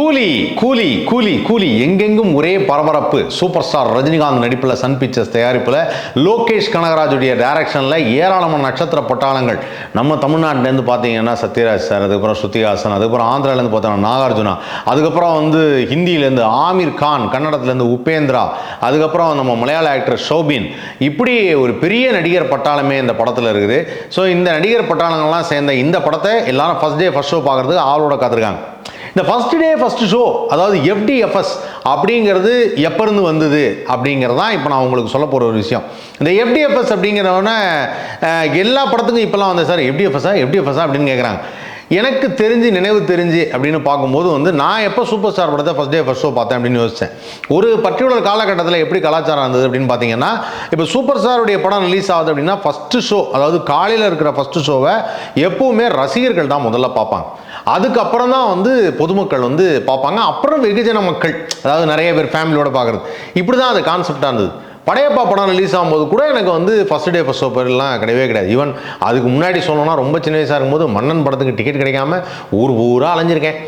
கூலி கூலி கூலி கூலி. எங்கெங்கும் ஒரே பரபரப்பு. சூப்பர் ஸ்டார் ரஜினிகாந்த் நடிப்பில் சன் பிக்சர்ஸ் தயாரிப்பில் லோகேஷ் கனகராஜுடைய டைரக்ஷனில் ஏராளமான நட்சத்திர பட்டாளங்கள். நம்ம தமிழ்நாட்டிலேருந்து பார்த்தீங்கன்னா சத்யராஜ் சார் அதுக்கப்புறம் ஸ்ருதிஹாசன் அதுக்கப்புறம் ஆந்திராலேருந்து பார்த்தோன்னா நாகார்ஜுனா அதுக்கப்புறம் வந்து ஹிந்தியிலேருந்து ஆமீர் கான் கன்னடத்துலேருந்து உபேந்திரா அதுக்கப்புறம் நம்ம மலையாள ஆக்டர் ஷோபின். இப்படி ஒரு பெரிய நடிகர் பட்டாளமே இந்த படத்தில் இருக்குது. ஸோ இந்த நடிகர் பட்டாளங்கள்லாம் சேர்ந்த இந்த படத்தை எல்லாரும் ஃபஸ்ட் டே ஃபஸ்ட் ஷோ பார்க்குறதுக்கு ஆளோட காத்திருக்காங்க. இந்த ஃபஸ்ட் டே ஃபஸ்ட் ஷோ அதாவது எஃப்டிஎஃப்எஸ் அப்படிங்கிறது எப்போருந்து வந்தது அப்படிங்கிறது தான் இப்போ நான் உங்களுக்கு சொல்ல போகிற ஒரு விஷயம். இந்த எஃப்டிஎஃப்எஸ் அப்படிங்கிறவன எல்லா படத்துக்கும் இப்போலாம் வந்து சார் எஃப்டிஎஃப்எஸ்ஸா எஃப்டிஎஃப்எஸ்ஸா அப்படின்னு கேட்குறாங்க எனக்கு தெரிஞ்சு நினைவு தெரிஞ்சு அப்படின்னு பார்க்கும்போது வந்து நான் எப்போ சூப்பர் ஸ்டார் படத்தை ஃபஸ்ட் டே ஃபஸ்ட் ஷோ பார்த்தேன் அப்படின்னு யோசித்தேன் ஒரு பர்டிகுலர் காலகட்டத்தில் எப்படி கலாச்சாரம் இருந்தது அப்படின்னு பார்த்தீங்கன்னா இப்போ சூப்பர் ஸ்டாருடைய படம் ரிலீஸ் ஆகுது அப்படின்னா ஃபஸ்ட்டு ஷோ அதாவது காலையில் இருக்கிற ஃபஸ்ட்டு ஷோவை எப்போவுமே ரசிகர்கள் தான் முதல்ல பார்ப்பாங்க. அதுக்கப்புறம் தான் வந்து பொதுமக்கள் வந்து பார்ப்பாங்க. அப்புறம் வெகுஜன மக்கள் அதாவது நிறைய பேர் ஃபேமிலியோட பார்க்குறது. இப்படி தான் அது கான்செப்டாக இருந்தது. படையப்பா படம் ரிலீஸ் ஆகும்போது கூட எனக்கு வந்து ஃபஸ்ட் டே ஃபஸ்ட் ஷோப்பர்லாம் கிடையவே கிடையாது. ஈவன் அதுக்கு முன்னாடி சொல்லணும்னா ரொம்ப சின்ன வயசாக இருக்கும்போது மன்னன் படத்துக்கு டிக்கெட் கிடைக்காம ஊர் ஊராக அலைஞ்சிருக்கேன்.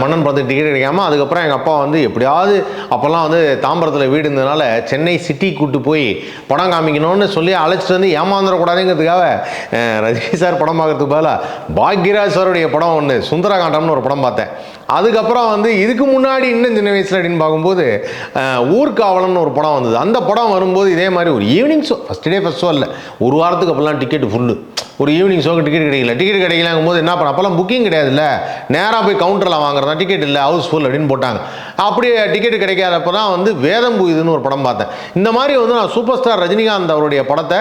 மன்னன் படத்துக்கு டிக்கெட் கிடைக்காம அதுக்கப்புறம் எங்கள் அப்பா வந்து எப்படியாவது அப்போல்லாம் வந்து தாம்பரத்தில் வீடு இருந்ததுனால சென்னை சிட்டி கூட்டு போய் படம் காமிக்கணும்னு சொல்லி அழைச்சிட்டு வந்து ஏமாந்துடக்கூடாதுங்கிறதுக்காக ரஜினி சார் படம் பார்க்கறதுக்கு பதிலாக பாக்யராஜ் சாருடைய படம் ஒன்று சுந்தரகாண்டம்னு ஒரு படம் பார்த்தேன். அதுக்கப்புறம் வந்து இதுக்கு முன்னாடி இன்னும் சின்ன வயசில் அப்படின்னு பார்க்கும்போது ஊர்காவலன் ஒரு படம் வந்தது. அந்த படம் வரும்போது இதே மாதிரி ஒரு evening show first day first show இல்லை ஒரு வாரத்துக்கு அப்போல்லாம் டிக்கெட் ஃபுல்லு ஒரு ஈவினிங் ஷோக்கு டிக்கெட் கிடைக்கல. டிக்கெட் கிடைக்கலாங்கும் போது என்ன பண்ண அப்போல்லாம் புக்கிங் கிடையாதுல்ல. நேராக போய் கவுண்டரில் வாங்குறதா டிக்கெட் இல்லை ஹவுஸ் ஃபுல் அப்படின்னு போட்டாங்க. அப்படியே டிக்கெட் கிடைக்காதப்போ தான் வந்து வேதம்பு இதுன்னு ஒரு படம் பார்த்தேன். இந்த மாதிரி வந்து நான் சூப்பர் ஸ்டார் ரஜினிகாந்த் அவருடைய படத்தை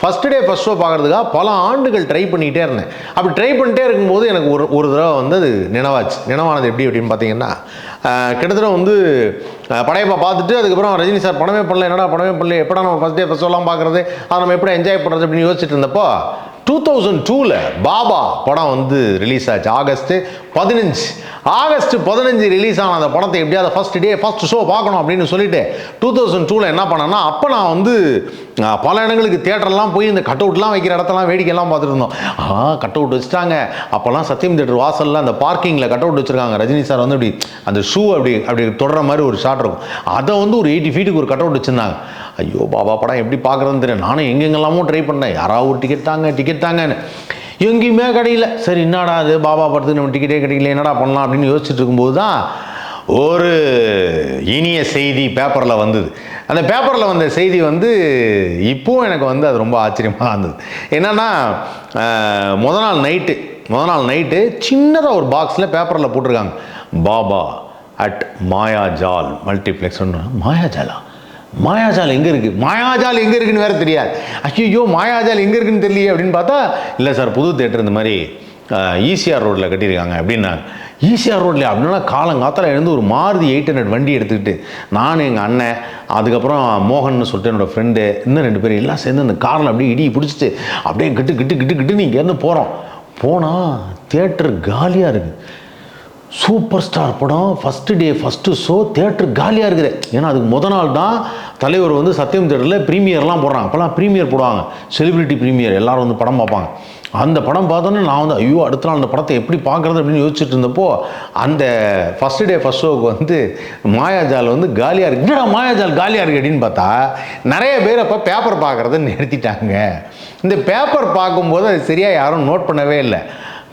ஃபஸ்ட் டே ஃபஸ்ட் ஷோ பார்க்குறதுக்காக பல ஆண்டுகள் ட்ரை பண்ணிகிட்டே இருந்தேன். அப்படி ட்ரை பண்ணிட்டே இருக்கும்போது எனக்கு ஒரு ஒரு தடவை வந்து அது நினைவாச்சு. நினைவானது எப்படி அப்படின்னு பார்த்தீங்கன்னா கிட்டத்தட்ட வந்து படையப்பா பார்த்துட்டு அதுக்கப்புறம் ரஜினி சார் படமே பண்ணல என்னடா படமே பண்ணல எப்படா நம்ம ஃபஸ்ட் டே ஃபஸ்ட் ஷோலாம் பார்க்குறது அதை நம்ம எப்படி என்ஜாய் பண்ணுறது அப்படின்னு யோசிச்சுட்டு இருந்தப்போ டூ தௌசண்ட் டூவில் பாபா படம் வந்து ரிலீஸ் ஆச்சு. ஆகஸ்ட்டு பதினஞ்சு. ஆகஸ்ட் பதினஞ்சு ரிலீஸ் ஆன அந்த படத்தை எப்படியாவது ஃபஸ்ட் டே ஃபஸ்ட் ஷோ பார்க்கணும் அப்படின்னு சொல்லிட்டு டூ தௌசண்ட் டூவில் என்ன பண்ணேன்னா அப்போ நான் வந்து பல இடங்களுக்கு தேட்டர்லாம் போய் இந்த கட் அவுட்லாம் வைக்கிற இடத்தெல்லாம் வேடிக்கைலாம் பார்த்துட்டு இருந்தோம். ஆ கட் அவுட் வச்சுட்டாங்க. அப்போல்லாம் சத்தியம் தேட்டர் வாசலில் அந்த பார்க்கிங்கில் கட் அவுட் வச்சுருக்காங்க. ரஜினி சார் வந்து அப்படி அந்த ஷூ அப்படி அப்படி தொடர மாதிரி ஒரு ஷாட் இருக்கும். அதை வந்து ஒரு எயிட்டி ஃபீட்டுக்கு ஒரு கட் அவுட் வச்சுருந்தாங்க. ஐயோ பாபா படம் எப்படி பார்க்குறதுன்னு தெரியும் நானும் எங்கெங்கெல்லாமோ ட்ரை பண்ணேன். யாராவது ஒரு டிக்கெட் தாங்க டிக்கெட் தாங்கன்னு. எங்கேயுமே கிடையில சரி என்னடா அது பாபா படத்துக்கு நம்ம டிக்கெட்டே கிடைக்கல. என்னடா பண்ணலாம் அப்படின்னு யோசிச்சுட்டு இருக்கும்போது தான் ஒரு இனிய செய்தி பேப்பரில் வந்தது. அந்த பேப்பரில் வந்த செய்தி வந்து இப்போவும் எனக்கு வந்து அது ரொம்ப ஆச்சரியமாக இருந்தது. என்னென்னா முத நாள் நைட்டு முத நாள் நைட்டு சின்னதாக ஒரு பாக்ஸில் பேப்பரில் போட்டிருக்காங்க. பாபா அட் மாயாஜால் மல்டிப்ளெக்ஸ் மாயாஜாலா மாயாஜால் எங்கே இருக்குது மாயாஜால் எங்கே இருக்குன்னு வேற தெரியாது. ஐயோ மாயாஜால் எங்கே இருக்குன்னு தெரியலையே அப்படின்னு பார்த்தா இல்லை சார் புது தேட்டர் இந்த மாதிரி ஈசிஆர் ரோட்டில் கட்டியிருக்காங்க அப்படின்னாங்க ஈசிஆர் ரோட்ல அப்படின்னா காலங்காத்தால எழுந்து ஒரு மாருதி எயிட் ஹண்ட்ரட் வண்டி எடுத்துக்கிட்டு நான் எங்கள் அண்ணன் அதுக்கப்புறம் மோகன் சொல்லிட்டு என்னோடய ஃப்ரெண்டு இன்னும் ரெண்டு பேரும் எல்லாம் சேர்ந்து அந்த காரில் அப்படியே இடி பிடிச்சிட்டு அப்படியே கிட்டு கிட்டு கிட்டு கிட்டு நீங்கள் இங்கேருந்து போகிறோம் போனால் தேட்டர் காலியாக இருக்குது சூப்பர் ஸ்டார் படம் first day first show theatre காலியாக இருக்குது. ஏன்னா அதுக்கு முத நாள் தான் தலைவர் வந்து சத்தியம் தேட்டரில் ப்ரீமியர்லாம் போடுறாங்க. அப்போல்லாம் ப்ரீமியர் போடுவாங்க. செலிபிரிட்டி ப்ரீமியர் எல்லோரும் வந்து படம் பார்ப்பாங்க. அந்த படம் பார்த்தோன்னே நான் வந்து ஐயோ அடுத்த நாள் அந்த படத்தை எப்படி பார்க்குறது? அப்படின்னு யோசிச்சுட்டு இருந்தப்போ அந்த ஃபஸ்ட்டு டே ஃபஸ்ட் ஷோவுக்கு வந்து மாயாஜால் வந்து காலியாக இருக்கு. என்னடா மாயாஜால் காலியாக இருக்குது அப்படின்னு பார்த்தா நிறைய பேர் அப்போ பேப்பர் பார்க்குறத நிறுத்திட்டாங்க. இந்த பேப்பர் பார்க்கும்போது அது சரியாக யாரும் நோட் பண்ணவே இல்லை.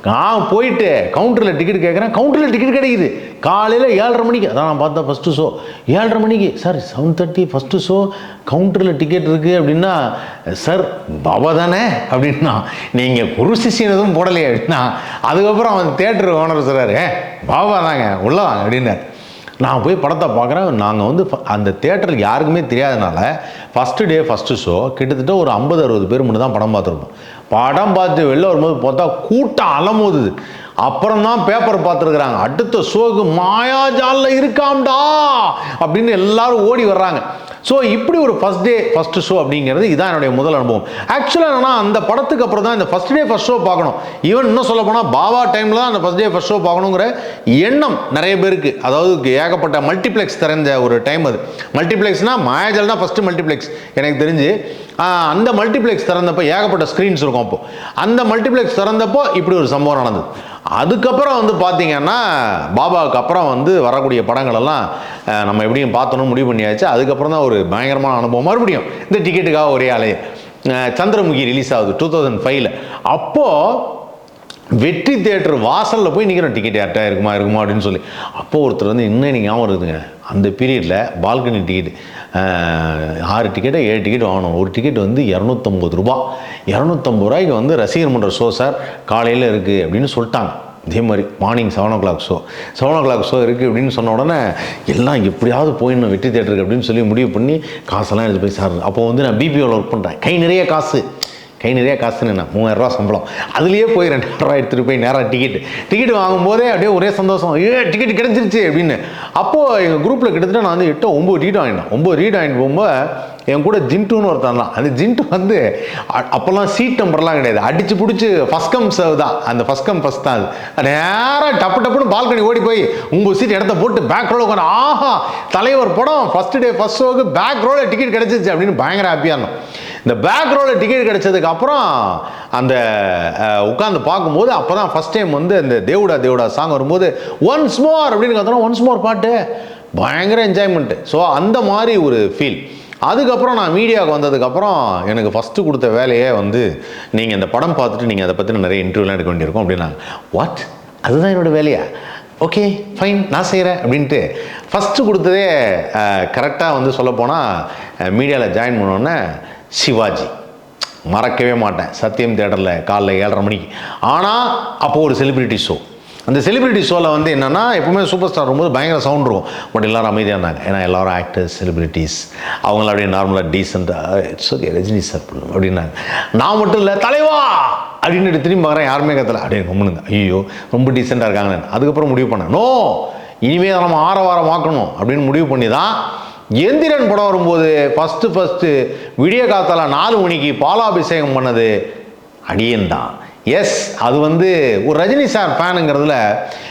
நான் போயிட்டு கவுண்டரில் டிக்கெட் கேட்குறேன் கவுண்டரில் டிக்கெட் கிடைக்குது. காலையில் ஏழரை மணிக்கு அதான் நான் பார்த்தேன் ஃபஸ்ட்டு ஷோ ஏழரை மணிக்கு sir seven thirty first show கவுண்டரில் டிக்கெட் இருக்குது அப்படின்னா சார் பாபா தானே அப்படின்னா நீங்கள் குரு சிஷியன் எதுவும் போடலையே அப்படின்னா அதுக்கப்புறம் அவன் தேட்டர் ஓனர் சொல்கிறாரு "ஏ, பாபா தாங்க உள்ள வாங்க அப்படின்னார். நான் போய் படத்தை பார்க்குறேன் நாங்கள் வந்து ஃப- அந்த தேட்டருக்கு யாருக்குமே தெரியாதனால ஃபஸ்ட்டு டே ஃபஸ்ட்டு ஷோ கிட்டத்தட்ட ஒரு ஐம்பது அறுபது பேர் மட்டும் தான் படம் பார்த்துருப்போம். படம் பார்த்து வெளில வரும்போது பார்த்தா கூட்டம் அலமோதுது. அப்புறம் தான் பேப்பர் பார்த்துருக்குறாங்க. அடுத்த ஷோக்கு மாயாஜாலில் இருக்காம்டா! அப்படின்னு எல்லாரும் ஓடி வர்றாங்க. ஸோ இப்படி ஒரு ஃபஸ்ட் டே ஃபஸ்ட் ஷோ அப்படிங்கிறது இதான் என்னுடைய முதல் அனுபவம். ஆக்சுவலாக என்னன்னா அந்த படத்துக்கு அப்புறம் தான் இந்த ஃபஸ்ட் டே ஃபஸ்ட் ஷோ பார்க்கணும். ஈவன் இன்னும் சொல்ல போனால் பாபா டைமில் தான் அந்த ஃபஸ்ட் டே ஃபஸ்ட் ஷோ பார்க்கணுங்கிற எண்ணம் நிறைய பேருக்கு. அதாவது ஏகப்பட்ட மல்டிப்ளெக்ஸ் திறந்த ஒரு டைம் அது. மல்டிப்ளெக்ஸ்னால் மாயாஜல் தான் ஃபஸ்ட்டு மல்டிப்ளெக்ஸ் எனக்கு தெரிஞ்சு அந்த மல்டிப்ளெக்ஸ் திறந்தப்போ ஏகப்பட்ட ஸ்க்ரீன்ஸ் இருக்கும் அப்போ. அந்த மல்டிப்ளெக்ஸ் திறந்தப்போ இப்படி ஒரு சம்பவம் நடந்தது. அதுக்கப்புறம் வந்து பார்த்தீங்கன்னா பாபாவுக்கு அப்புறம் வந்து வரக்கூடிய படங்கள் எல்லாம் நம்ம எப்படியும் பார்த்தோன்னு முடிவு பண்ணியாச்சு. அதுக்கப்புறம் தான் ஒரு பயங்கரமான அனுபவம். மறுபடியும் இந்த டிக்கெட்டுக்காக ஒரே ஆலையே சந்திரமுகி ரிலீஸ் ஆகுது டூ தௌசண்ட் ஃபைவ்ல அப்போது வெற்றி தேட்டர் வாசலில் போய் நிற்கிறோம் டிக்கெட் யார்ட்டா இருக்குமா இருக்குமா அப்படின்னு சொல்லி. அப்போ ஒருத்தர் வந்து இன்னும் எனக்கு ஞாபகம் இருக்குதுங்க? அந்த பீரியடில் பால்கனி டிக்கெட் ஆறு டிக்கெட்டை ஏழு டிக்கெட் வாங்கணும் ஒரு டிக்கெட் வந்து இரநூத்தம்பது ரூபா. இரநூத்தம்பது ரூபாய்க்கு வந்து ரசிகர் மன்ற ஷோ சார் காலையில் இருக்குது அப்படின்னு சொல்லிட்டாங்க. இதே மாதிரி morning seven o'clock show seven o'clock show இருக்குது அப்படின்னு சொன்ன உடனே எல்லாம் எப்படியாவது போயிடணும் வெற்றி தேட்டருக்கு அப்படின்னு சொல்லி முடிவு பண்ணி காசெல்லாம் எடுத்து போய் சார் அப்போ வந்து நான் பிபிஓவில் ஒர்க் பண்ணுறேன் கை நிறைய காசு. கை நிறைய காசுன்னு என்ன? மூவாயிரரூவா சம்பளம். அதுலேயே போய் ரெண்டாயிரரூவா எடுத்துகிட்டு போய் நேராக டிக்கெட் டிக்கெட் வாங்கும்போதே அப்படியே ஒரே சந்தோஷம். ஏ டிக்கெட் கிடச்சிருச்சு அப்படின்னு. அப்போது எங்கள் குரூப்பில் கிட்டத்தட்ட நான் வந்து எட்டோ ஒம்பது டிக்கெட் வாங்கினேன். ஒம்பது டிக்கெட் வாங்கிட்டு போகும்போது என் கூட ஜின்ட்டுன்னு ஒருத்தன் தான் அந்த ஜின்ட்டு வந்து அப்போல்லாம் சீட் நம்பர்லாம் கிடையாது. அடித்து பிடிச்சி ஃபஸ்ட் கம் சர்வ் தான். அந்த ஃபஸ்ட் கம் ஃபஸ்ட் தான் அது. நேராக டப்பு டப்புன்னு பால்கனி ஓடி போய் உங்கள் சீட் இடத்த போட்டு பேக் ரோல உட்காந்து ஆஹா தலைவர் படம் ஃபஸ்ட் டே ஃபஸ்ட் ஷோக்கு பேக் ரோல டிக்கெட் கிடச்சிச்சு அப்படின்னு பயங்கர ஹாப்பியாக இருந்தோம். இந்த பேக் ரோவில் டிக்கெட் கிடைச்சதுக்கு அப்புறம் அந்த உட்காந்து பார்க்கும்போது அப்போ தான் ஃபஸ்ட் டைம் வந்து இந்த தேவுடா தேவுடா சாங் வரும்போது ஒன்ஸ் மோர் அப்படின்னு கத்தணும் ஒன்ஸ் மோர் பாட்டு. பயங்கர என்ஜாய்மெண்ட்டு ஸோ அந்த மாதிரி ஒரு ஃபீல் அதுக்கப்புறம் நான் மீடியாவுக்கு வந்ததுக்கப்புறம் எனக்கு ஃபஸ்ட்டு கொடுத்த வேலையே வந்து நீங்கள் இந்த படம் பார்த்துட்டு நீங்கள் அதை பற்றின நிறைய இன்டர்வியூலாம் எடுக்க வேண்டியிருக்கும் அப்படின்னாங்க. வாட் அதுதான் என்னோட வேலையா? ஓகே ஃபைன் நான் செய்கிறேன் அப்படின்ட்டு. ஃபஸ்ட்டு கொடுத்ததே கரெக்டாக வந்து சொல்லப்போனால் மீடியாவில் ஜாயின் பண்ணோன்னே சிவாஜி. மறக்கவே மாட்டேன். சத்தியம் தேட்டரில் காலைல ஏழரை மணிக்கு. ஆனால் அப்போது ஒரு செலிபிரிட்டி ஷோ அந்த செலிபிரிட்டி ஷோவில் வந்து என்னென்னா எப்பவுமே சூப்பர் ஸ்டார் வரும்போது பயங்கர சவுண்ட் இருக்கும். பட் எல்லோரும் அமைதியாக இருந்தாங்க. ஏன்னா எல்லோரும் ஆக்டர்ஸ் செலிபிரிட்டிஸ் அவங்கள அப்படியே நார்மலாக டீசெண்டாக இட்ஸ் ஓகே ரஜினி சார் அப்படின்னாங்க. நான் மட்டும் இல்லை தலைவா! அப்படின்னு திரும்பி பார்க்குறேன். யாருமே கத்தல. அப்படியே கம்முனுங்க. ஐயோ ரொம்ப டீசெண்டாக இருக்காங்க அதுக்கப்புறம் முடிவு பண்ணேன். நோ இனிமேல் நம்ம ஆரவாரமாக்கணும் அப்படின்னு முடிவு பண்ணி தான் எந்திரன் படம் வரும்போது ஃபஸ்ட்டு ஃபஸ்ட்டு விடிய காத்தால நாலு மணிக்கு பாலாபிஷேகம் பண்ணது அடியன் தான் எஸ் அது வந்து ஒரு ரஜினி சார் ஃபேனுங்கிறதுல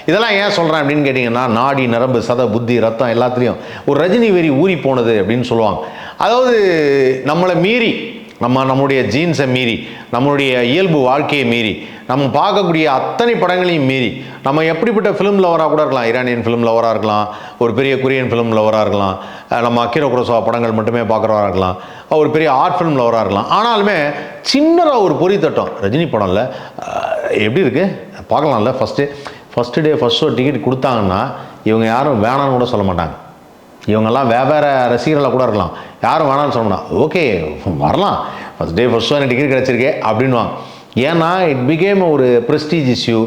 இதெல்லாம் ஏன் சொல்கிறேன் அப்படின்னு கேட்டிங்கன்னா நாடி நரம்பு சத புத்தி ரத்தம் எல்லாத்துலேயும் ஒரு ரஜினி வெறி ஊறி போனது அப்படின்னு சொல்லுவாங்க. அதாவது நம்மளை மீறி நம்ம நம்முடைய ஜீன்ஸை மீறி நம்மளுடைய இயல்பு வாழ்க்கையை மீறி நம்ம பார்க்கக்கூடிய அத்தனை படங்களையும் மீறி நம்ம எப்படிப்பட்ட ஃபிலிம் லவராக கூட இருக்கலாம். ஈரானியன் ஃபிலிம் லவராக இருக்கலாம். ஒரு பெரிய கொரியன் ஃபிலிம் லவராக இருக்கலாம். நம்ம அக்கிரோ குரோசவா படங்கள் மட்டுமே பார்க்குறவராக இருக்கலாம். ஒரு பெரிய ஆர்ட் ஃபிலிம் லவராக இருக்கலாம். ஆனாலுமே சின்னதாக ஒரு பொறி தட்டம். ரஜினி படம்ல எப்படி இருக்குது பார்க்கலாம்ல. First first day first show ticket கொடுத்தாங்கன்னா இவங்க யாரும் வேணான்னு கூட சொல்ல மாட்டாங்க. இவங்கெல்லாம் வெவ்வேறு ரசிகர்களாக கூட இருக்கலாம். யாரும் வேணாம்னு சொல்லணும் ஓகே வரலாம். ஃபஸ்ட் டே ஃபஸ்ட் ஷோ எனக்கு டிக்கெட் கிடச்சிருக்கே அப்படின்வாங்க ஏன்னா இட் பிகேம் ஒரு ப்ரெஸ்டீஜ் இஷ்யூ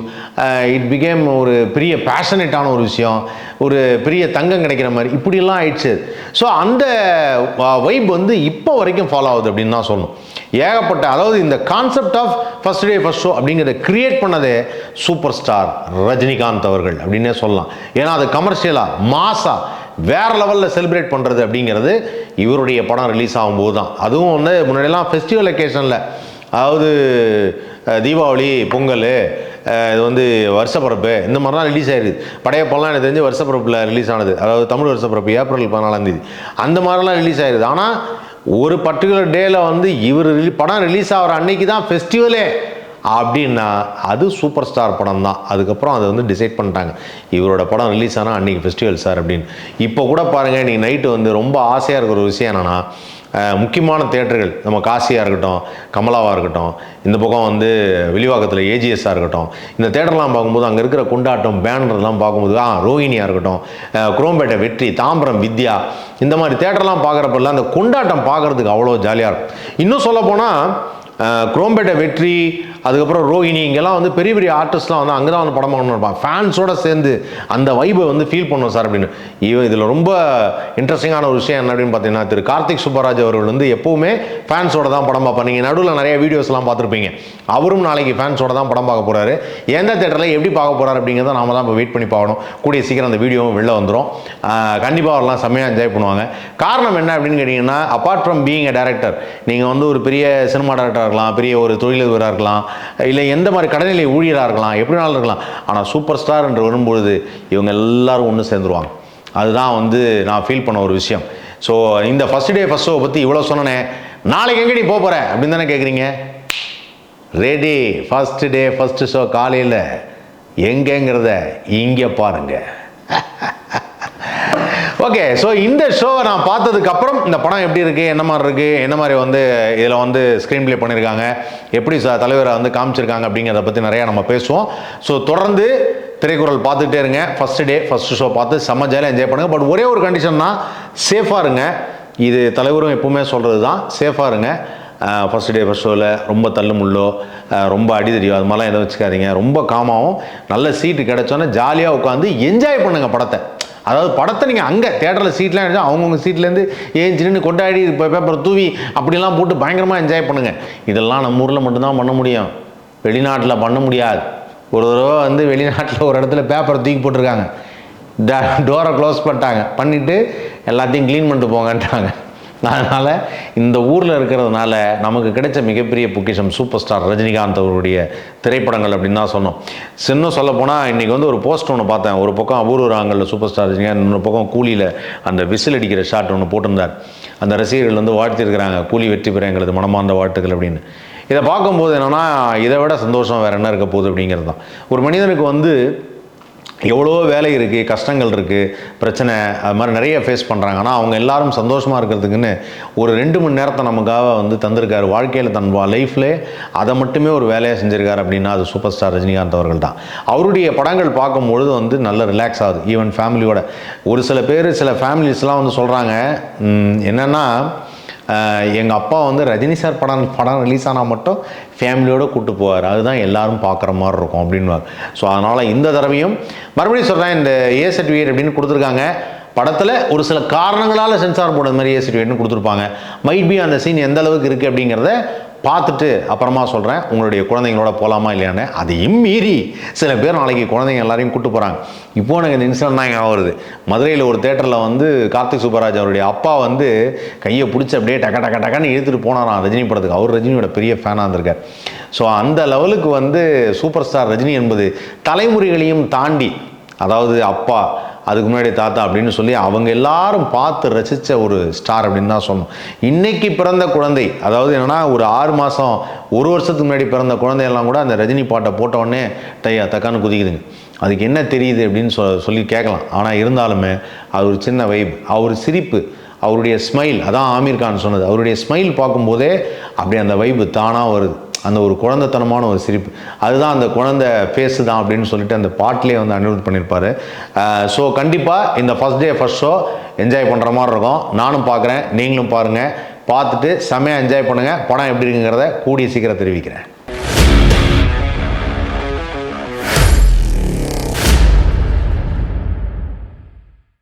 இட் பிகேம் ஒரு பெரிய பேஷனேட்டான ஒரு விஷயம். ஒரு பெரிய தங்கம் கிடைக்கிற மாதிரி. இப்படியெல்லாம் ஆயிடுச்சு. ஸோ அந்த வைப் வந்து இப்போ வரைக்கும் ஃபாலோ ஆகுது அப்படின்னு தான் சொல்லணும். ஏகப்பட்ட அதாவது இந்த concept of first day first show அப்படிங்கிறத கிரியேட் பண்ணதே சூப்பர் ஸ்டார் ரஜினிகாந்த் அவர்கள் அப்படின்னே சொல்லலாம். ஏன்னா அது கமர்ஷியலாக மாசா வேறு லெவலில் செலிப்ரேட் பண்ணுறது அப்படிங்கிறது இவருடைய படம் ரிலீஸ் ஆகும்போது தான் அதுவும் வந்து முன்னாடியெல்லாம் ஃபெஸ்டிவல் ஒகேஷனில் அதாவது தீபாவளி பொங்கல் இது வந்து வருஷப்பிறப்பு இந்த மாதிரிலாம் ரிலீஸ் ஆயிடுது படையப்பெல்லாம் எனக்கு தெரிஞ்சு வருஷப்பிறப்பில் ரிலீஸ் ஆனது. அதாவது தமிழ் வருஷப்பிறப்பு ஏப்ரல் பதினாலாம் தேதி. அந்த மாதிரிலாம் ரிலீஸ் ஆயிடுது ஆனால் ஒரு பர்டிகுலர் டேயில் வந்து இவர் ரிலீ- படம் ரிலீஸ் ஆகிற அன்னைக்கு தான் ஃபெஸ்டிவலே அப்படின்னா அது சூப்பர் ஸ்டார் படம் தான் அதுக்கப்புறம் அதை வந்து டிசைட் பண்ணிட்டாங்க. இவரோட படம் ரிலீஸ் ஆனால் அன்றைக்கி ஃபெஸ்டிவல் சார் அப்படின்னு. இப்போ கூட பாருங்கள் நீ நைட்டு வந்து ரொம்ப ஆசையாக இருக்கிற ஒரு விஷயம் என்னென்னா முக்கியமான தேட்டர்கள் நம்ம காசியாக இருக்கட்டும் கமலாவாக இருக்கட்டும் இந்த பக்கம் வந்து விலிவாக்கத்தில் ஏஜிஎஸ்ஸாக இருக்கட்டும் இந்த தேட்டர்லாம் பார்க்கும்போது அங்கே இருக்கிற கொண்டாட்டம் பேனர்லாம் பார்க்கும்போது ஆ ரோஹிணியாக இருக்கட்டும் குரோம்பேட்டை வெற்றி தாம்பரம் வித்யா இந்த மாதிரி தேட்டர்லாம் பார்க்குறப்பெல்லாம் அந்த கொண்டாட்டம் பார்க்குறதுக்கு அவ்வளோ ஜாலியாக இருக்கும். இன்னும் சொல்லப்போனால் குரோம்பேட்டை வெற்றி அதுக்கப்புறம் ரோஹிணி இங்கெல்லாம் வந்து பெரிய பெரிய ஆர்டிஸ்ட்லாம் வந்து அங்கே தான் வந்து படம் பண்ணணும் இருப்பாங்க. ஃபேன்ஸோட சேர்ந்து அந்த வைபை வந்து ஃபீல் பண்ணுவோம் சார் அப்படின்னு. இவன் இதில் ரொம்ப இன்ட்ரெஸ்டிங்கான ஒரு விஷயம் என்ன அப்படின்னு பார்த்தீங்கன்னா திரு கார்த்திக் சுப்பராஜ் அவர்கள் வந்து எப்போவுமே ஃபேன்ஸோட தான் படம் பார்ப்பாங்க நீங்கள் நடுவில் நிறைய வீடியோஸ்லாம் பார்த்துருப்பீங்க. அவரும் நாளைக்கு ஃபேன்ஸோட தான் படம் பார்க்க போகிறாரு எந்த தேட்டரில் எப்படி பார்க்க போகிறார் அப்படிங்கிறத நாம தான் இப்போ வெயிட் பண்ணி பார்க்கணும். கூடிய சீக்கிரம் அந்த வீடியோவும் வெளில வந்துடும் கண்டிப்பாக அவர்லாம் செம்மையாக என்ஜாய் பண்ணுவாங்க. காரணம் என்ன அப்படின்னு கேட்டிங்கன்னா apart from being a director நீங்கள் வந்து ஒரு பெரிய சினிமா டேரக்டராக இருக்கலாம் பெரிய ஒரு தொழிலதிபராக இருக்கலாம் இல்லை எந்த மாதிரி கடநிலை ஊழியராக இருக்கலாம் எப்படினாலும் இருக்கலாம். ஆனால் சூப்பர் ஸ்டார் என்று வரும்பொழுது இவங்க எல்லாரும் ஒன்று சேர்ந்துருவாங்க. அதுதான் வந்து நான் ஃபீல் பண்ண ஒரு விஷயம். ஸோ இந்த ஃபஸ்ட் டே ஃபஸ்ட் ஷோவை பற்றி இவ்வளோ சொன்னனே நாளைக்கு எங்கே நீ போக போகிற அப்படின்னு தானே கேட்குறீங்க ready first day first show காலையில். எங்கேங்கிறத இங்கே பாருங்கள் ஓகே ஸோ இந்த ஷோவை நான் பார்த்ததுக்கு அப்புறம் இந்த படம் எப்படி இருக்குது என்ன மாதிரி இருக்குது என்ன மாதிரி வந்து இதில் வந்து ஸ்க்ரீன் ப்ளே பண்ணியிருக்காங்க எப்படி ச தலைவரை வந்து காமிச்சிருக்காங்க அப்படிங்கிறத பற்றி நிறையா நம்ம பேசுவோம். ஸோ தொடர்ந்து திரைக்குறள் பார்த்துட்டே இருங்க. ஃபஸ்ட் டே ஃபஸ்ட் ஷோ பார்த்து செம்ம ஜாலியாக என்ஜாய் பண்ணுங்கள் பட் ஒரே ஒரு கண்டிஷன்னா சேஃபாக இருங்க. இது தலைவரும் எப்பவுமே சொல்கிறது தான் சேஃபாக இருங்க. ஃபஸ்ட் டே ஃபஸ்ட் ஷோவில் ரொம்ப தள்ளுமுள்ளோ ரொம்ப அடிதடியோ அது மாதிரிலாம் எதுவும் வச்சுக்காதீங்க. ரொம்ப காமாகவும் நல்ல சீட்டு கிடச்சோன்னே ஜாலியாக உட்காந்து என்ஜாய் பண்ணுங்கள் படத்தை. அதாவது படத்தை நீங்கள் அங்கே தேட்டரில் சீட்லாம் எடுத்து அவங்கவுங்க சீட்லேருந்து ஏஞ்சின்னு கொண்டாடி இப்போ பேப்பரை தூவி அப்படிலாம் போட்டு பயங்கரமாக என்ஜாய் பண்ணுங்கள் இதெல்லாம் நம்ம ஊரில் மட்டும்தான் பண்ண முடியும். வெளிநாட்டில் பண்ண முடியாது. ஒரு தடவை வந்து வெளிநாட்டில் ஒரு இடத்துல பேப்பரை தூக்கி போட்டிருக்காங்க. டோரை க்ளோஸ் பண்ணிட்டாங்க. பண்ணிவிட்டு எல்லாத்தையும் க்ளீன் பண்ணிட்டு போங்கன்ட்டாங்க. அதனால் இந்த ஊரில் இருக்கிறதுனால நமக்கு கிடைச்ச மிகப்பெரிய பொக்கிஷம் சூப்பர் ஸ்டார் ரஜினிகாந்த் அவருடைய திரைப்படங்கள் அப்படின்னு தான் சொன்னோம். இன்னும் சொல்ல போனால் இன்றைக்கி வந்து ஒரு போஸ்ட் ஒன்று பார்த்தேன். ஒரு பக்கம் அபூர்வராங்கல்ல சூப்பர் ஸ்டார் ரஜினிகாந்த் இன்னொரு பக்கம் கூலியில் அந்த விசில் அடிக்கிற ஷாட் ஒன்று போட்டிருந்தார். அந்த ரசிகர்கள் வந்து வாழ்த்திருக்கிறாங்க. கூலி வெற்றி பெற எங்களது மனமார்ந்த வாழ்த்துக்கள் அப்படின்னு. இதை பார்க்கும்போது என்னென்னா இதை விட சந்தோஷம் வேறு என்ன இருக்க போகுது அப்படிங்கிறது தான். ஒரு மனிதனுக்கு வந்து எவ்வளோ வேலை இருக்குது கஷ்டங்கள் இருக்குது பிரச்சனை அது மாதிரி நிறைய ஃபேஸ் பண்ணுறாங்க ஆனால் அவங்க எல்லாரும் சந்தோஷமாக இருக்கிறதுக்குன்னு ஒரு ரெண்டு மணி நேரத்தை நமக்காக வந்து தந்திருக்காரு. வாழ்க்கையில் தன் லைஃப்லே அதை மட்டுமே ஒரு வேலையாக செஞ்சுருக்காரு அப்படின்னா அது சூப்பர் ஸ்டார் ரஜினிகாந்த் அவர்கள் தான். அவருடைய படங்கள் பார்க்கும்பொழுது வந்து நல்ல ரிலாக்ஸ் ஆகுது. ஈவன் ஃபேமிலியோட ஒரு சில பேர் சில ஃபேமிலிஸ்லாம் வந்து சொல்கிறாங்க என்னென்னா எங்கள் அப்பா வந்து ரஜினி சார் படம் படம் ரிலீஸ் ஆனால் மட்டும் ஃபேமிலியோடு கூப்பிட்டு போவார். அதுதான் எல்லாரும் பார்க்குற மாதிரி இருக்கும் அப்படின்வார் ஸோ அதனால் இந்த தடவையும் மறுபடியும் சொல்கிறேன் இந்த ஏ சர்டிஃபிகேட் அப்படின்னு கொடுத்துருக்காங்க. படத்தில் ஒரு சில காரணங்களால் சென்சார் போர்டு மாதிரி ஏ சர்டிஃபிகேட்னு கொடுத்துருப்பாங்க. மைட் பி அந்த சீன் எந்த அளவுக்கு இருக்குது அப்படிங்கிறத பார்த்துட்டு அப்புறமா சொல்கிறேன் உங்களுடைய குழந்தைங்களோட போகலாமா இல்லையான்னு. அதையும் மீறி சில பேர் நாளைக்கு குழந்தைங்க எல்லாரையும் கூட்டு போகிறாங்க இப்போ எனக்கு இந்த இன்சிடென்ட் தான் ஞாபகம் வருது. மதுரையில் ஒரு தேட்டரில் வந்து கார்த்திக் சுப்பராஜ் அவருடைய அப்பா வந்து கையை பிடிச்சி அப்படியே டக்க டக்க டக்கன்னு இழுத்துட்டு போனாராம் ரஜினி படத்துக்கு. அவர் ரஜினியோட பெரிய ஃபேனாக இருந்திருக்கார். ஸோ அந்த லெவலுக்கு வந்து சூப்பர் ஸ்டார் ரஜினி என்பது தலைமுறைகளையும் தாண்டி அதாவது அப்பா அதுக்கு முன்னாடி தாத்தா அப்படின்னு சொல்லி அவங்க எல்லாரும் பார்த்து ரசித்த ஒரு ஸ்டார் அப்படின்னு தான் சொல்லணும். இன்னைக்கு பிறந்த குழந்தை அதாவது என்னென்னா ஒரு ஆறு மாதம் ஒரு வருஷத்துக்கு முன்னாடி பிறந்த குழந்தையெல்லாம் கூட அந்த ரஜினி பாட்டை போட்ட டையா தக்கான்னு குதிக்குதுங்க. அதுக்கு என்ன தெரியுது அப்படின்னு சொ சொல்லி கேட்கலாம். ஆனால் இருந்தாலுமே அது ஒரு சின்ன வைப் அவர் சிரிப்பு அவருடைய ஸ்மைல் அதான் ஆமீர் கான் சொன்னது. அவருடைய ஸ்மைல் பார்க்கும்போதே அப்படி அந்த வைப்பு தானாக வருது. அந்த ஒரு குழந்தைத்தனமான ஒரு சிரிப்பு. அதுதான் அந்த குழந்தை ஃபேஸு தான் அப்படின்னு சொல்லிட்டு அந்த பாட்டிலே வந்து அனிருத் பண்ணியிருப்பாரு ஸோ கண்டிப்பாக இந்த first day first show enjoy பண்ணுற மாதிரி இருக்கும். நானும் பார்க்குறேன் நீங்களும் பாருங்கள் பார்த்துட்டு செம்மையாக என்ஜாய் பண்ணுங்கள் படம் எப்படி இருக்குங்கிறத கூடிய சீக்கிரம் தெரிவிக்கிறேன்.